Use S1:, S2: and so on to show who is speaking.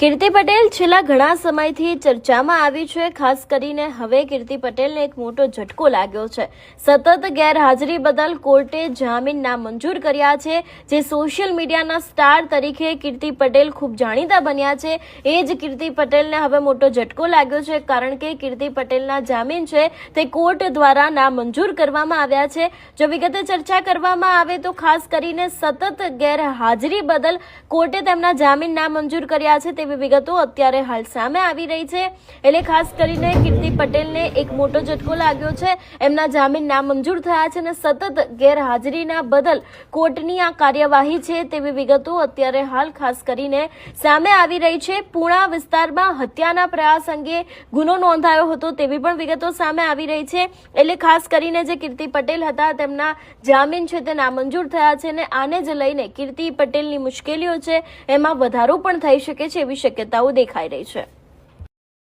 S1: કીર્તિ પટેલ છેલ્લા ઘણા સમયથી ચર્ચામાં આવી છે. ખાસ કરીને હવે કીર્તિ પટેલને એક મોટો ઝટકો લાગ્યો છે. સતત ગેરહાજરી બદલ કોર્ટે જામીન નામંજૂર કર્યા છે. જે સોશિયલ મીડિયાના સ્ટાર તરીકે કીર્તિ પટેલ ખૂબ જાણીતા બન્યા છે. એ જ કીર્તિ પટેલને હવે મોટો ઝટકો લાગ્યો છે. કારણ કે કીર્તિ પટેલના જામીન છે તે કોર્ટ દ્વારા નામંજૂર કરવામાં આવ્યા છે. જો વિગતે ચર્ચા કરવામાં આવે તો ખાસ કરીને સતત ગેરહાજરી બદલ કોર્ટે તેમના જામીન નામંજૂર કર્યા છે તેવી વિગતો અત્યારે હાલ સામે આવી રહી છે. એટલે ખાસ કરીને કીર્તિ પટેલને એક મોટો ઝટકો લાગ્યો છે. એમના જામીન નામંજૂર થયા છે અને સતત ગેરહાજરીના બદલ કોર્ટની આ કાર્યવાહી છે તેવી વિગતો અત્યારે હાલ ખાસ કરીને સામે આવી રહી છે. પૂણા વિસ્તારમાં હત્યાના પ્રયાસ અંગે ગુનો નોંધાયો હતો તેવી પણ વિગતો સામે આવી રહી છે. એટલે ખાસ કરીને જે કીર્તિ પટેલ હતા તેમના જામીન છે તે નામંજૂર થયા છે અને આને જ લઈને કીર્તિ પટેલની મુશ્કેલીઓ છે. એમાં વધારો પણ થઈ શકે છે એવી શક્યતાઓ દેખાઈ રહી છે.